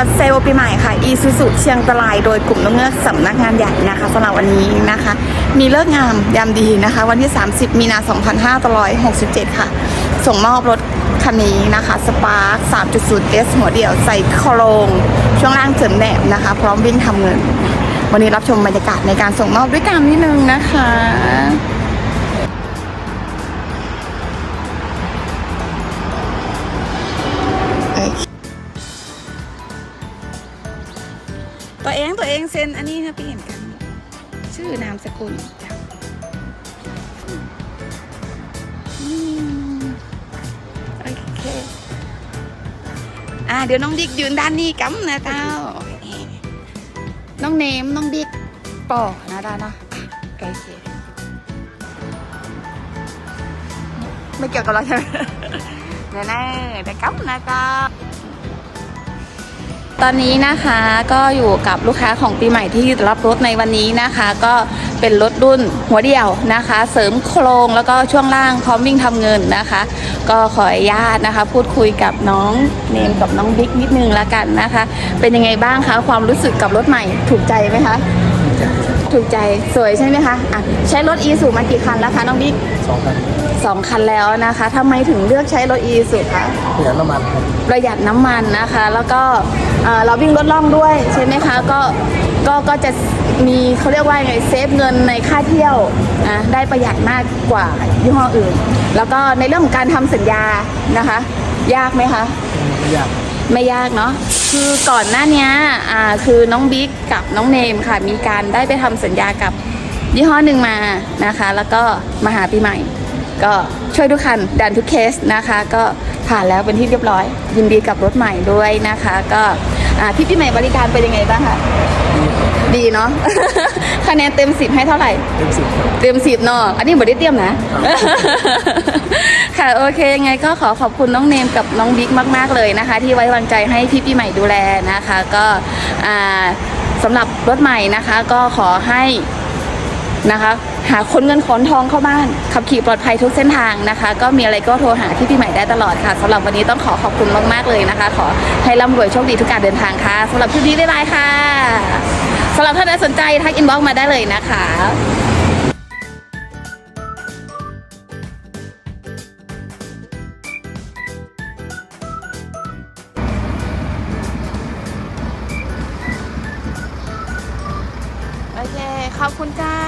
กับเซลล์ปีใหม่ค่ะ อีซูซุเชียงตรายโดยกลุ่มนกเงือกสำนักงานใหญ่นะคะสำหรับวันนี้นะคะ มีเลิกงามยามดีนะคะ วันที่ 30 มีนา2567 ค่ะ ส่งมอบรถคันนี้นะคะสปาร์ค3.0 S หัวเดี่ยวใส่โครงช่วงล่างเสริมแหนบนะคะ พร้อมวิ่งทำเงิน วันนี้รับชมบรรยากาศในการส่งมอบด้วยกันนิดนึงนะคะ ตัวเองตัวเองเซ็นอันนี้นะพี่เห็นกัน ชื่อนามสกุลจ้ะโอเคอ่าเดี๋ยวน้องดิกยืนด้านนี้กัมนะเต้าน้องเนมน้องดิกปอนะด้านน่ะโอเคไม่เกี่ยวกับเราใช่ไหมเดี๋ยวนะเดี๋ยวกัมนะเต้า ตอนนี้นะคะก็อยู่กับลูกค้าของปีใหม่ที่รับรถในวันนี้นะคะ ก็เป็นรถรุ่นหัวเดี่ยวนะคะ เสริมโครงแล้วก็ช่วงล่างพร้อมวิ่งทำเงินนะคะ ก็ขออนุญาตนะคะ พูดคุยกับน้องเนมกับน้องบิ๊กนิดนึงละกันนะคะ เป็นยังไงบ้างคะความรู้สึกกับรถใหม่ถูกใจไหมคะ ถูกใจสวยใช่ไหมคะอะใช้รถอีสูมากี่คันแล้วคะน้องบิ๊กสองพันสองคันแล้วนะคะทำไมถึงเลือกใช้รถอีสูคะประหยัดน้ำมันครับประหยัดน้ำมันนะคะ แล้วก็เอ่อเราวิ่งรถล่องด้วยใช่ไหมคะก็ก็ก็จะมีเขาเรียกว่าไงเซฟเงินในค่าเที่ยวนะได้ประหยัดมากกว่ายี่ห้ออื่น แล้วก็ในเรื่องของการทำสัญญานะคะ ยากไหมคะไม่ยากไม่ยากเนาะ คือก่อนหน้านี้อ่าคือน้องบิ๊กกับน้องเนมค่ะ มีการได้ไปทำสัญญากับยี่ห้อหนึ่งมานะคะ แล้วก็มาหาปีใหม่ ก็ช่วยทุกคันดันทุกเคสนะคะ ก็ผ่านแล้วเป็นที่เรียบร้อย ยินดีกับรถใหม่ด้วยนะคะ ก็อ่าพี่ปีใหม่บริการเป็นยังไงบ้างคะ ดีเนาะ คะแนนเต็มสิบให้เท่าไหร่ เต็มสิบครับ เตรียมสิบเนาะ อันนี้บอได้เตรียมนะ ค่ะ โอเคยังไงก็ขอขอบคุณน้องเนมกับน้องบิ๊กมาก ๆ เลยนะคะ ที่ไว้วางใจให้พี่ปีใหม่ดูแลนะคะ ก็อ่าสำหรับรถใหม่นะคะ ก็ขอให้ นะคะ หาคนเงินขนทองเข้าบ้าน ขับขี่ปลอดภัยทุกเส้นทางนะคะ ก็มีอะไรก็โทรหาที่พี่ใหม่ได้ตลอดค่ะสำหรับวันนี้ต้องขอขอบคุณมากๆเลยนะคะ ขอให้ร่ำรวยโชคดีทุกการเดินทางค่ะสำหรับคลิปนี้บ๊ายบายค่ะสำหรับท่านใดสนใจทักอินบ็อกซ์มาได้เลยนะคะ โอเค ขอบคุณเจ้า